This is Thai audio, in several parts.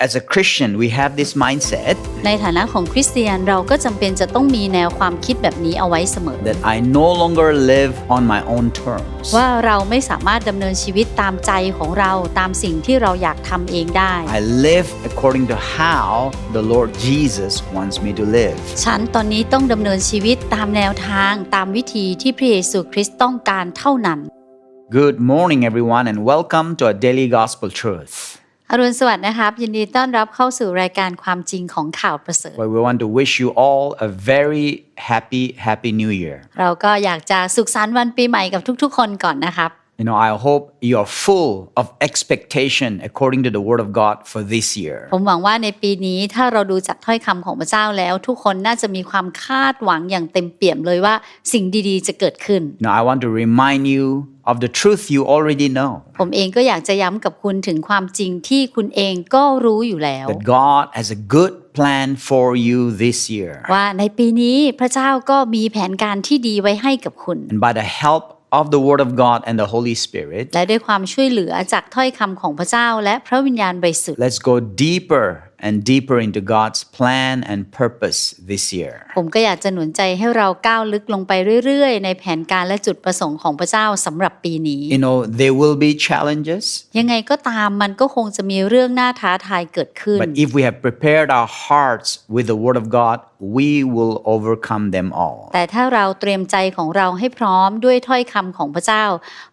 As a Christian, we have this mindset ในฐานะของคริสเตียนเราก็จำเป็นจะต้องมีแนวความคิดแบบนี้เอาไว้เสมอ that I no longer live on my own terms. ว่าเราไม่สามารถดำเนินชีวิตตามใจของเราตามสิ่งที่เราอยากทำเองได้ I live according to how the Lord Jesus wants me to live. ฉันตอนนี้ต้องดำเนินชีวิตตามแนวทางตามวิธีที่พระเยซูคริสต์ต้องการเท่านั้น Good morning, everyone, and welcome to our daily gospel truth, อรุณสวัสดิ์นะครับยินดีต้อนรับเข้าสู่รายการความจริงของข่าวประเสริฐ where we want to wish you all a very happy, happy new year. เราก็อยากจะสุขสันต์วันปีใหม่กับทุกๆ คนก่อนนะครับ You know, I hope you are full of expectation according to the word of God for this year. ผมหวังว่าในปีนี้ถ้าเราดูจากถ้อยคำของพระเจ้าแล้ว ทุกคนน่าจะมีความคาดหวังอย่างเต็มเปี่ยมเลยว่าสิ่งดีๆจะเกิดขึ้น You know, I want to remind you of the truth you already know ผมเองก็อยากจะย้ำกับคุณถึงความจริงที่คุณเองก็รู้อยู่แล้ว that God has a good plan for you this year. ว่าในปีนี้พระเจ้าก็มีแผนการที่ดีไว้ให้กับคุณ And by the help of the word of God and the Holy Spirit, และด้วยความช่วยเหลือจากถ้อยคำของพระเจ้าและพระวิญญาณบริสุทธิ์ let's go deeper and deeper into God's plan and purpose this year. ผมก็อยากจะหนุนใจให้เราก้าวลึกลงไปเรื่อยๆ ในแผนการและจุดประสงค์ของพระเจ้าสำหรับปีนี้ You know, there will be challenges, ยังไงก็ตามมันก็คงจะมีเรื่องน่าท้าทายเกิดขึ้น but if we have prepared our hearts with the word of God, we will overcome them all. แต่ถ้าเราเตรียมใจของเราให้พร้อมด้วยถ้อยคำของพระเจ้า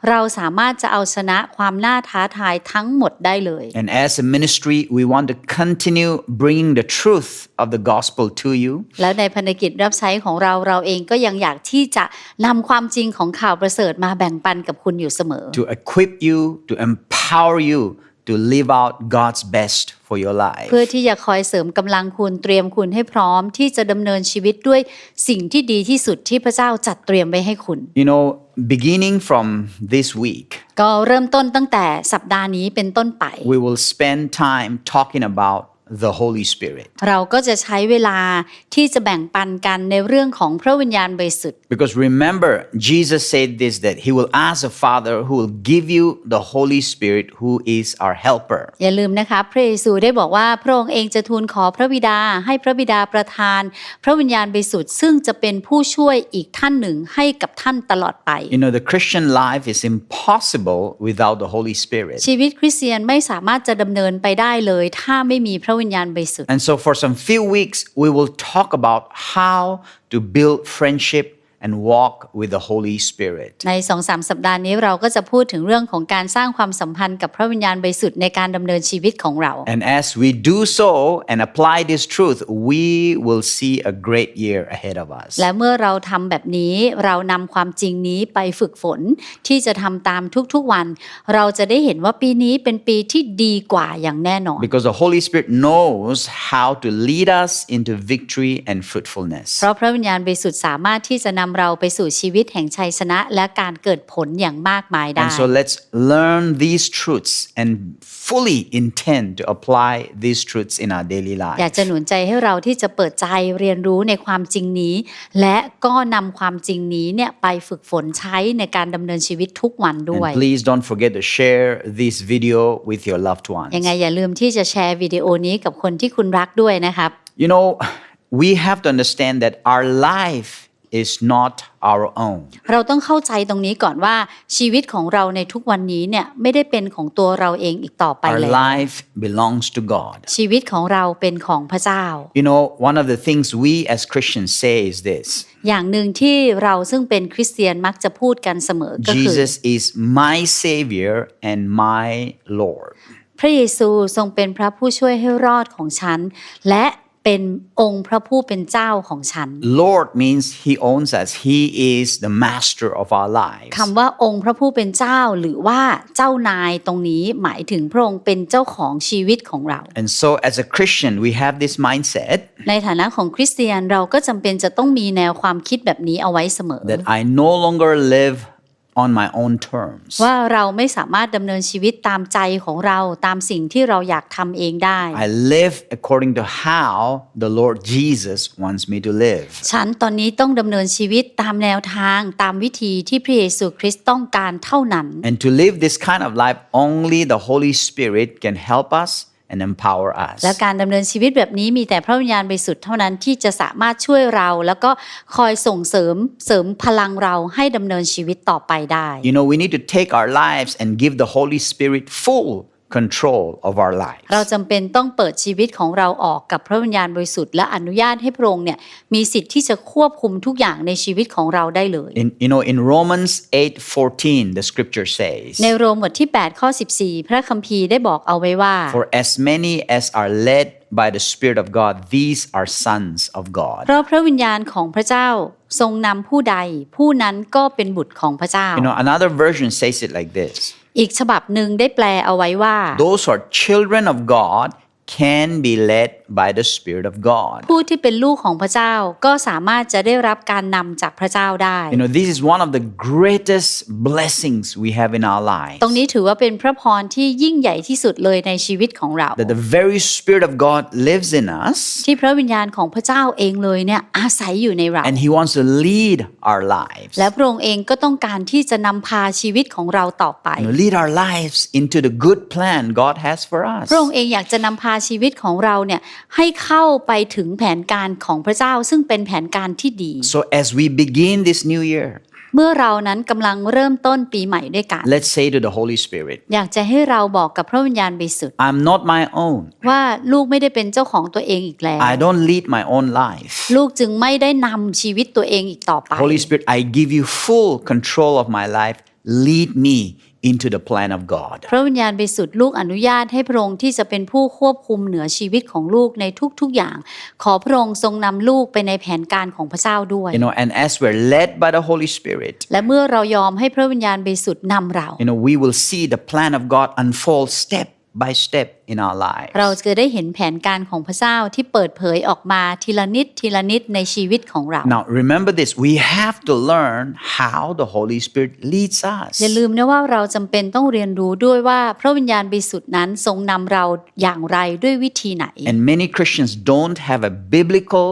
เราสามารถจะเอาชนะความน่าท้าทายทั้งหมดได้เลย And as a ministry, we want to continue bringing the truth of the gospel to you. แล้วในภารกิจรับใช้ของเราเราเองก็ยังอยากที่จะนำความจริงของข่าวประเสริฐมาแบ่งปันกับคุณอยู่เสมอ to equip you, to empower you to live out God's best for your life. เพื่อที่จะคอยเสริมกำลังคุณเตรียมคุณให้พร้อมที่จะดำเนินชีวิตด้วยสิ่งที่ดีที่สุดที่พระเจ้าจัดเตรียมไว้ให้คุณ You know, beginning from this week, ก็เริ่มต้นตั้งแต่สัปดาห์นี้เป็นต้นไป we will spend time talking about the Holy Spirit. เราก็จะใช้เวลาที่จะแบ่งปันกันในเรื่องของพระวิญญาณบริสุทธิ์ Because remember, Jesus said this that He will ask the Father who will give you the Holy Spirit, who is our helper. อย่าลืมนะคะพระเยซูได้บอกว่าพระองค์เองจะทูลขอพระบิดา ให้พระบิดาประทาน พระวิญญาณบริสุทธิ์ซึ่งจะเป็นผู้ช่วยอีกท่านหนึ่งให้กับท่านตลอดไป You know, the Christian life is impossible without the Holy Spirit. ชีวิตคริสเตียนไม่สามารถจะดำเนินไปได้เลย ถ้าไม่มีพระวิญญาณบริสุทธิ์ And so, for some few weeks, we will talk about how to build friendship and walk with the Holy Spirit. ในสองสามสัปดาห์นี้เราก็จะพูดถึงเรื่องของการสร้างความสัมพันธ์กับพระวิญญาณบริสุทธิ์ในการดำเนินชีวิตของเรา And as we do so and apply this truth, we will see a great year ahead of us. และเมื่อเราทำแบบนี้เรานำความจริงนี้ไปฝึกฝนที่จะทำตามทุกๆวัน เราจะได้เห็นว่าปีนี้เป็นปีที่ดีกว่าอย่างแน่นอน Because the Holy Spirit knows how to lead us into victory and fruitfulness. เพราะพระวิญญาณบริสุทธิ์สามารถที่จะนำเราไปสู่ชีวิตแห่งชัยชนะและการเกิดผลอย่างมากมายได้ And so let's learn these truths and fully intend to apply these truths in our daily อยาก life. จะหนุนใจให้เราที่จะเปิดใจเรียนรู้ในความจริงนี้ และก็นำความจริงนี้เนี่ยไปฝึกฝนใช้ในการดำเนินชีวิตทุกวันด้วย And please don't forget to share this video with your loved ones. ยังไงอย่าลืมที่จะแชร์วิดีโอนี้กับคนที่คุณรักด้วยนะครับ You know, we have to understand that our life is not our own. เราต้องเข้าใจตรงนี้ก่อนว่าชีวิตของเราในทุกวันนี้เนี่ยไม่ได้เป็นของตัวเราเองอีกต่อไป Our แล้ว life belongs to God. ชีวิตของเราเป็นของพระเจ้า You know, one of the things we as Christians say is this อย่างหนึ่งที่เราซึ่งเป็นคริสเตียนมักจะพูดกันเสมอก็คือ Jesus is my Savior and my Lord. พระเยซูทรงเป็นพระผู้ช่วยให้รอดของฉัน และ เป็นองค์พระผู้เป็นเจ้าของฉัน Lord means He owns us, He is the master of our lives. คำว่าองค์พระผู้เป็นเจ้าหรือว่าเจ้านายตรงนี้หมายถึงพระองค์เป็นเจ้าของชีวิตของเรา And so, as a Christian, we have this mindset ในฐานะของคริสเตียนเราก็จำเป็นจะต้องมีแนวความคิดแบบนี้เอาไว้เสมอ that I no longer live on my own terms. ว่าเราไม่สามารถดำเนินชีวิตตามใจของเราตามสิ่งที่เราอยากทำเองได้ I live according to how the Lord Jesus wants me to live. ฉันตอนนี้ต้องดำเนินชีวิตตามแนวทางตามวิธีที่พระเยซูคริสต์ต้องการเท่านั้น And to live this kind of life, only the Holy Spirit can help us and empower us. และการดำเนินชีวิตแบบนี้มีแต่พระวิญญาณบริสุทธิ์เท่านั้นที่จะสามารถช่วยเรา แล้วก็คอยส่งเสริมเสริมพลังเราให้ดำเนินชีวิตต่อไปได้ You know, we need to take our lives and give the Holy Spirit full control of our lives. เราจำเป็นต้องเปิดชีวิตของเราออกกับพระวิญญาณบริสุทธิ์และอนุญาตให้พระองค์เนี่ยมีสิทธิ์ที่จะควบคุมทุกอย่างในชีวิตของเราได้เลย In, you know, in Romans 8:14, the scripture says, ในโรมบทที่8ข้อ14 พระคัมภีร์ได้บอกเอาไว้ว่า For as many as are led by the Spirit of God, these are sons of God. เพราะพระวิญญาณของพระเจ้าทรงนำผู้ใด ผู้นั้นก็เป็นบุตรของพระเจ้า You know, another version says it like this อีกฉบับหนึ่งได้แปลเอาไว้ว่า Those are children of God can be led by the Spirit of God. ผู้ที่เป็นลูกของพระเจ้าก็สามารถจะได้รับการนำจากพระเจ้าได้ You know, this is one of the greatest blessings we have in our lives. ตรงนี้ถือว่าเป็นพระพรที่ยิ่งใหญ่ที่สุดเลยในชีวิตของเรา That the very Spirit of God lives in us ที่พระวิญญาณของพระเจ้าเองเลยเนี่ยอาศัยอยู่ในเรา and He wants to lead our lives. และพระองค์เองก็ต้องการที่จะนำพาชีวิตของเราต่อไป You know, lead our lives into the good plan God has for us. พระองค์เองอยากจะนำพาชีวิตของเราเนี่ยให้เข้าไปถึงแผนการของพระเจ้าซึ่งเป็นแผนการที่ดี So as we begin this new year, เมื่อเรานั้นกำลังเริ่มต้นปีใหม่ด้วยกัน let's say to the Holy Spirit, อยากจะให้เราบอกกับพระวิญญาณบริสุทธิ์ I'm not my own. ว่าลูกไม่ได้เป็นเจ้าของตัวเองอีกแล้ว I don't lead my own life. ลูกจึงไม่ได้นำชีวิตตัวเองอีกต่อไป Holy Spirit, I give you full control of my life. Lead me into the plan of God. พระวิญญาณบริสุทธิ์ลูกอนุญาตให้พระองค์ที่จะเป็นผู้ควบคุมเหนือชีวิตของลูกในทุกๆอย่าง ขอพระองค์ทรงนำลูกไปในแผนการของพระเจ้าด้วย You know, and as we're led by the Holy Spirit, และเมื่อเรายอมให้พระวิญญาณบริสุทธิ์นำเรา you know, we will see the plan of God unfold step by step in our lives. เราจะได้เห็นแผนการของพระเจ้าที่เปิดเผยออกมาทีละนิดทีละนิดในชีวิตของเรา Now, remember this we have to learn how the Holy Spirit leads us. อย่าลืมนะว่าเราจำเป็นต้องเรียนรู้ด้วยว่าพระวิญญาณบริสุทธิ์นั้นทรงนำเราอย่างไรด้วยวิธีไหน And many Christians don't have a biblical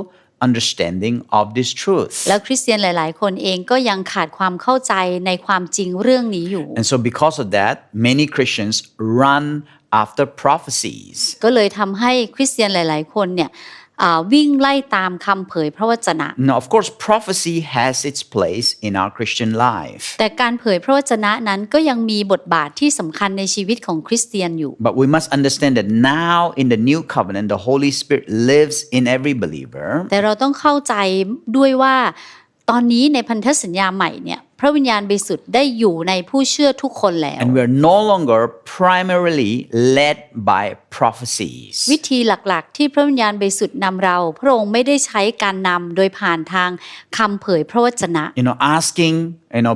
understanding of this truth. แล้วคริสเตียนหลาย ๆ คนเองก็ยังขาดความเข้าใจในความจริงเรื่องนี้อยู่ And so, because of that, many Christians run after prophecies. ก็เลยทำให้คริสเตียนหลาย ๆ คนเนี่ยอ่าวิ่งไล่ตามคำเผยพระวจนะ Now, of course, prophecy has its place in our Christian life. แต่การเผยพระวจนะนั้นก็ยังมีบทบาทที่สำคัญในชีวิตของคริสเตียนอยู่ But we must understand that now in the new covenant, the Holy Spirit lives in every believer. แต่เราต้องเข้าใจด้วยว่าตอนนี้ในพันธสัญญาใหม่เนี่ยพ ระวิญญาณบริสุทธิ์ได้อยู่ในผู้เชื่อทุกคนแล้ว And we're no longer primarily led by prophecies. วิธีหลักๆ ที่พระวิญญาณบริสุทธิ์นำเรา พระองค์ไม่ได้ใช้การนำโดยผ่านทางคำเผยพระวจนะ You know, asking, you know,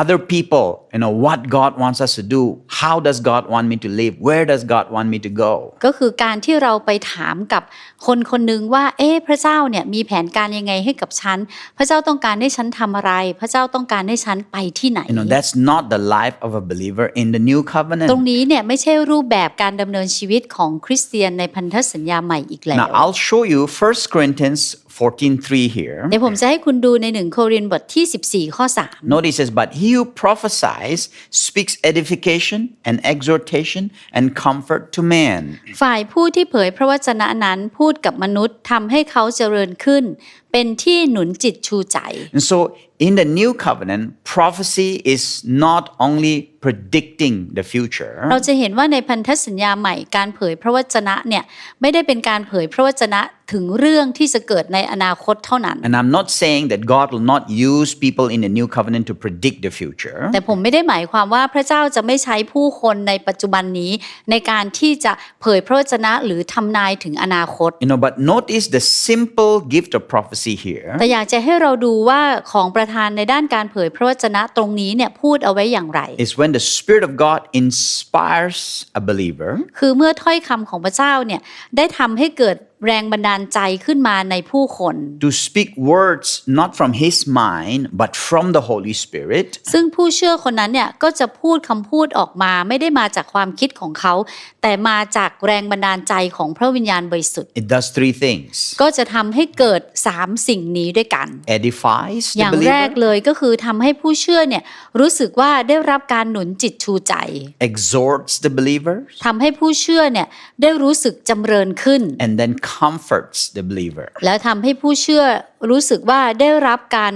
other people, you know, what God wants us to do. How does God want me to live? Where does God want me to go? ก็คือการที่เราไปถามกับคนคนหนึ่งว่า เอ๊ะพระเจ้าเนี่ยมีแผนการยังไงให้กับฉัน พระเจ้าต้องการให้ฉันทำอะไร พระเจ้าต้องการให้ฉันไปที่ไหน You know, that's not the life of a believer in the new ตรง covenant. นี้เนี่ยไม่ใช่รูปแบบการดำเนินชีวิตของคริสเตียนในพันธสัญญาใหม่อีกแล้ว Now, I'll show you 1 Corinthians 14:3 here. เดี๋ยวผมจะให้คุณดูในหนึ่งโครินธ์บทที่ 14 ข้อ 3 Notice it says, But he who prophesies speaks edification and exhortation and comfort to man. ฝ่ายผู้ที่เผยพระวจนะนั้นพูดกับมนุษย์ทำให้เขาเจริญขึ้น เป็นที่หนุนจิตชูใจ And so in the new covenant, prophecy is not only predicting the future, เราจะเห็นว่าในพันธสัญญาใหม่การเผยพระวจนะเนี่ยไม่ได้เป็นการเผยพระวจนะถึงเรื่องที่จะเกิดในอนาคตเท่านั้น and I'm not saying that God will not use people in the new covenant to predict the future. แต่ผมไม่ได้หมายความว่าพระเจ้าจะไม่ใช้ผู้คนในปัจจุบันนี้ ในการที่จะเผยพระวจนะหรือทำนายถึงอนาคต You know, but notice the simple gift of prophecy here แต่อยากจะให้เราดูว่าของประธานในด้านการเผยพระวจนะตรงนี้เนี่ยพูดเอาไว้อย่างไร is when the Spirit of God inspires a believer คือเมื่อถ้อยคำของพระเจ้าเนี่ยได้ทำให้เกิด แรงบันดาลใจขึ้นมาในผู้คน to speak words not from his mind, but from the Holy Spirit. ซึ่งผู้เชื่อคนนั้นเนี่ยก็จะพูดคำพูดออกมาไม่ได้มาจากความคิดของเขา แต่มาจากแรงบันดาลใจของพระวิญญาณบริสุทธิ์ It does three things ก็จะทำให้เกิด3สิ่งนี้ด้วยกัน edifies อ the ย่างแรก believer, เลยก็คือทำให้ผู้เชื่อเนี่ยรู้สึกว่าได้รับการหนุนจิตชูใจ exhorts the believer, ทำให้ผู้เชื่อเนี่ยได้รู้สึกจำเริญขึ้น and then comforts the believer. แล้วทำให้ผู้เชื่อรู้สึกว่าได้รับการ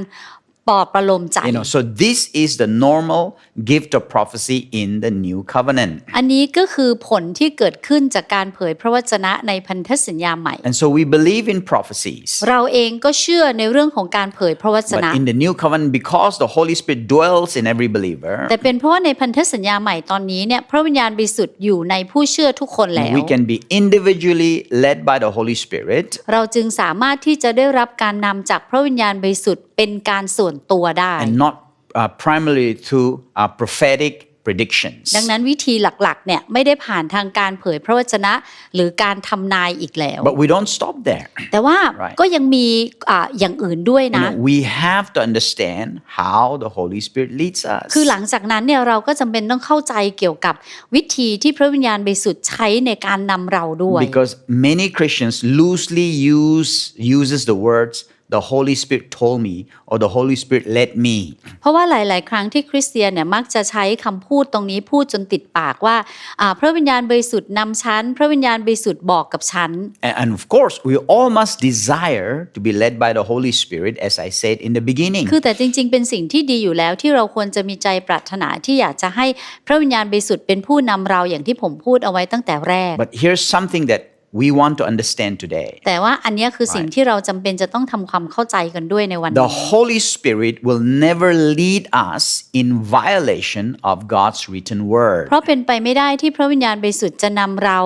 ปลอบประโลมใจ You know, so this is the normal gift of prophecy in the new covenant. อันนี้ก็คือผลที่เกิดขึ้นจากการเผยพระวจนะในพันธสัญญาใหม่ And so we believe in prophecies. เราเองก็เชื่อในเรื่องของการเผยพระวจนะ But in the new covenant, because the Holy Spirit dwells in every believer, แต่เป็นเพราะว่าในพันธสัญญาใหม่ตอนนี้เนี่ยพระวิญญาณบริสุทธิ์อยู่ในผู้เชื่อทุกคนแล้ว we can be individually led by the Holy Spirit เราจึงสามารถที่จะได้รับการนำจากพระวิญญาณบริสุทธิ์ เป็นการส่วนตัวได้ and not uh, primarily through uh, prophetic predictions. ดังนั้นวิธีหลักๆเนี่ยไม่ได้ผ่านทางการเผยพระวจนะ หรือการทำนายอีกแล้ว But we don't stop there. แต่ว่า Right. ก็ยังมีอ่าอย่างอื่นด้วย You นะ know, we have to understand how the Holy Spirit leads us. คือหลังจากนั้นเนี่ยเราก็จำเป็นต้องเข้าใจเกี่ยวกับวิธีที่พระวิญญาณบริสุทธิ์ใช้ในการนำเราด้วย Because many Christians loosely use uses the words the Holy Spirit told me or the Holy Spirit led me. เพราะว่าหลาย ๆ ครั้งที่คริสเตียนเนี่ยมักจะใช้คำพูดตรงนี้พูดจนติดปากว่าอ่าพระวิญญาณบริสุทธิ์นำฉัน พระวิญญาณบริสุทธิ์บอกกับฉัน And, and of course, we all must desire to be led by the Holy Spirit, as I said in the beginning. คือแต่จริง ๆ เป็นสิ่งที่ดีอยู่แล้วที่เราควรจะมีใจปรารถนาที่อยากจะให้พระวิญญาณบริสุทธิ์เป็นผู้นำเราอย่างที่ผมพูดเอาไว้ตั้งแต่แรก But here's something that we want to understand today แต่ว่าอันเนี้ยคือสิ่งที่เราจำเป็นจะต้องทำความเข้าใจกันด้วยในวัน the นี้ Holy Spirit will never lead us in violation of God's written word. เพราะเป็นไปไม่ได้ที่พระวิญญาณบริสุทธิ์จะนำเรา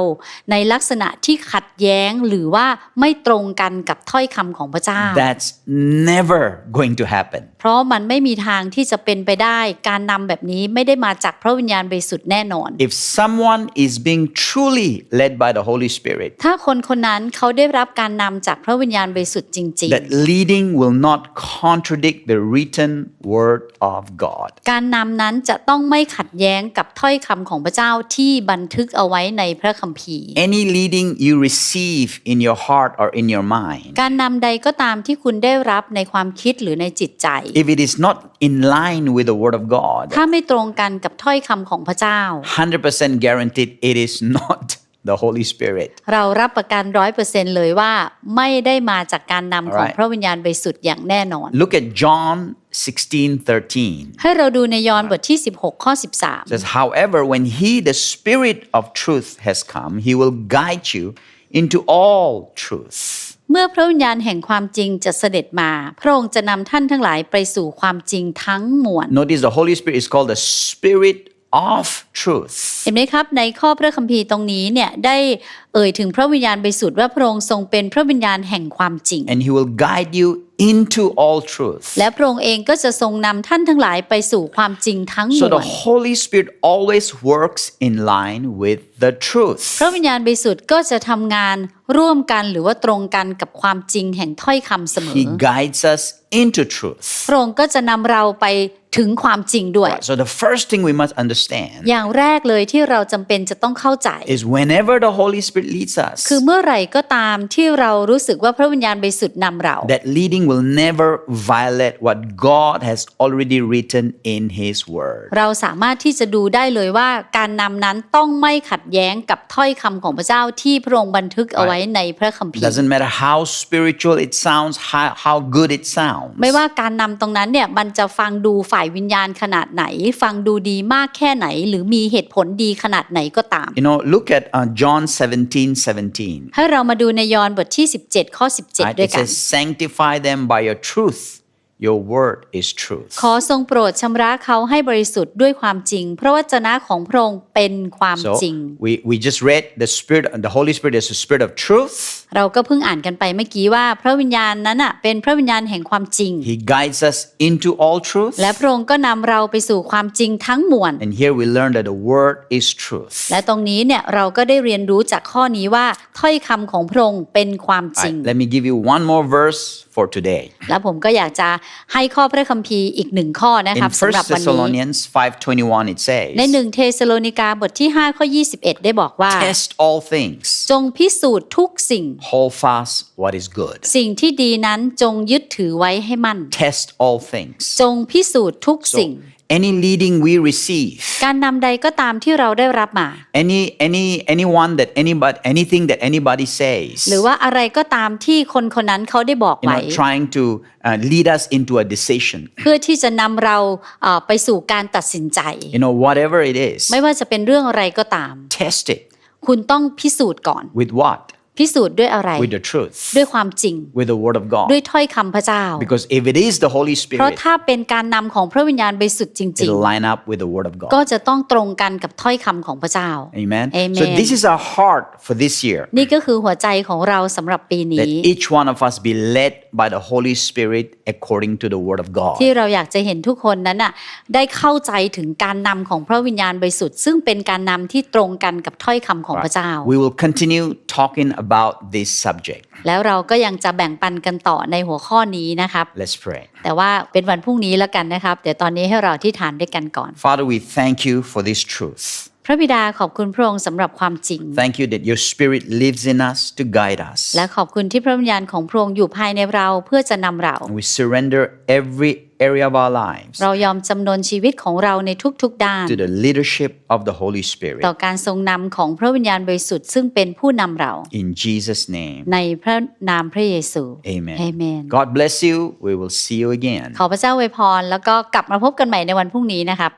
ในลักษณะที่ขัดแย้งหรือว่าไม่ตรงกันกับถ้อยคำของพระเจ้า That's never going to happen. เพราะมันไม่มีทางที่จะเป็นไปได้ การนำแบบนี้ไม่ได้มาจากพระวิญญาณบริสุทธิ์แน่นอน If someone is being truly led by the Holy Spirit, ถ้าคนคนนั้นเขาได้รับการนำจากพระวิญญาณบริสุทธิ์จริง that leading will not contradict the written word of God. ๆการนำนั้นจะต้องไม่ขัดแย้งกับถ้อยคำของพระเจ้าที่บันทึกเอาไว้ในพระคัมภีร์ Any leading you receive in your heart or in your mind, การนำใดก็ตามที่คุณได้รับในความคิดหรือในจิตใจ if it is not in line with the word of God, ถ้าไม่ตรงกันกับถ้อยคำของพระเจ้า 100% guaranteed it is not the Holy Spirit. เรารับประกันร้อยเปอร์เซ็นเลยว่าไม่ได้มาจากการนำของ Alright. พระวิญญาณบริสุทธิ์อย่างแน่นอน Look at John 16 13. ให้เราดูในยอห์นบทที่ 16 ข้อ It says, However, when he, the Spirit of truth, has come, he will guide you into all truth. 13เมื่อพระวิญญาณแห่งความจริงจะเสด็จมา พระองค์จะนำท่านทั้งหลายไปสู่ความจริงทั้งมวล Notice the Holy Spirit is called the Spirit of truth. เห็นไหมครับ ในข้อพระคัมภีร์ตรงนี้เนี่ยได้เอ่ยถึงพระวิญญาณบริสุทธิ์ว่าพระองค์ทรงเป็นพระวิญญาณแห่งความจริง And he will guide you into all truth. และพระองค์เองก็จะทรงนำท่านทั้งหลายไปสู่ความจริงทั้งม So ว the ล Holy Spirit always works in line with the truth. พระวิญญาณบริสุทธิ์ก็จะทำงานร่วมกันหรือว่าตรงกันกับความจริงแห่งถ้อยคำเสมอ He guides us into truth. พระองค์ก็จะนำเราไปถึงความจริงด้วย So the first thing we must understand อย่างแรกเลยที่เราจำเป็นจะต้องเข้าใจ is whenever the Holy Spirit leads us, คือเมื่อไหร่ก็ตามที่เรารู้สึกว่าพระวิญญาณบริสุทธิ์นำเรา that leading will never violate what God has already written in His Word. เราสามารถที่จะดูได้เลยว่าการนำนั้นต้องไม่ขัดแย้งกับถ้อยคำของพระเจ้าที่พระองค์บันทึกเอาไว้ในพระคัมภีร์ Doesn't matter how spiritual it sounds, how, how good it sounds. ไม่ว่าการนำตรงนั้นเนี่ยมันจะฟังดูฝ่ายวิญญาณขนาดไหน ฟังดูดีมากแค่ไหน หรือมีเหตุผลดีขนาดไหนก็ตาม You know, look at uh, John 17 17. ให้เรามาดูในยอห์นบทที่ 17 ข้อ 17 Right? ด้วย It กัน says, Sanctify them by your truth. Your word is truth. ขอทรงโปรดชำระเขาให้บริสุทธิ์ด้วยความจริงเพราะวจนะของพระองค์เป็นความ So จริง we, we just read the Spirit, the Holy Spirit is the Spirit of truth. เราก็เพิ่งอ่านกันไปเมื่อกี้ว่าพระวิญญาณนั้นอะเป็นพระวิญญาณแห่งความจริง He guides us into all truth. และพระองค์ก็นำเราไปสู่ความจริงทั้งมวล And here we learn that the word is truth. และตรงนี้เนี่ยเราก็ได้เรียนรู้จากข้อนี้ว่าถ้อยคำของพระองค์เป็นความจริง Alright, let me give you one more verse for today. และผมก็อยากจะให้ข้อพระคัมภีร์อีกหนึ่งข้อนะค In รับสำหรับ1วันนี้ Thessalonians 5:21 it ใน says, หนึ่งเทสโลนิกาบทที่5ข้อ21 ได้บอกว่า "Test all things, จงพิสูจน์ทุกสิ่ง hold fast what is good. สิ่งที่ดีนั้นจงยึดถือไว้ให้มั่น Test all things." จงพิสูจน์ทุกสิ่ง So any leading we receive, การนำใดก็ตามที่เราได้รับมา any any anyone that anybody anything that anybody says, หรือว่าอะไรก็ตามที่คนคนนั้นเขาได้บอก you ไว้ know, trying to uh, lead us into a decision. เพื่อที่จะนำเราเอ่อไปสู่การตัดสินใจ You know, whatever it is, ไม่ว่าจะเป็นเรื่องอะไรก็ตาม test it คุณต้องพิสูจน์ก่อน with what? พิสูจน์ด้วยอะไร With the truth, ด้วยความจริง with the word of ด้วย God. ถ้อยคำพระเจ้า Because if it is the Holy เพราะ Spirit, ถ้าเป็นการนำของพระวิญญาณบริสุทธิ์จริง it'll line up with the word of ๆก็ God. จะต้องตรงกันกับถ้อยคำของพระเจ้า Amen. Amen. So this is our heart for this year. นี่ก็คือหัวใจของเราสำหรับปี That นี้ each one of us be led by the Holy Spirit according to the word of God. ที่เราอยากจะเห็นทุกคนนั้นน่ะได้เข้าใจถึงการนำของพระวิญญาณบริสุทธิ์ซึ่งเป็นการนำที่ตรงกันกับถ้อยคำของพระเจ้า We will continue talking about this subject. แล้วเราก็ยังจะแบ่งปันกันต่อในหัวข้อนี้นะครับ Let's pray. แต่ว่าเป็นวันพรุ่งนี้แล้วกันนะครับ เดี๋ยวตอนนี้ให้เราที่ฐานด้วยกันก่อน Father, we thank you for this truth. พระบิดาขอบคุณพระองค์สำหรับความจริง Thank you that your spirit lives in us to guide us. และขอบคุณที่พระวิญญาณของพระองค์อยู่ภายในเราเพื่อจะนำเรา And we surrender every area of our lives เรายอมจำนนชีวิตของเราในทุกๆด้าน to the leadership of the Holy Spirit. ต่อการทรงนำของพระวิญญาณบริสุทธิ์ซึ่งเป็นผู้นำเรา In Jesus' name, ในพระนามพระเยซู amen. เอเมน God bless you. We will see you again. ขอพระเจ้าอวยพรแล้วก็กลับมาพบกันใหม่ในวันพรุ่งนี้นะครับ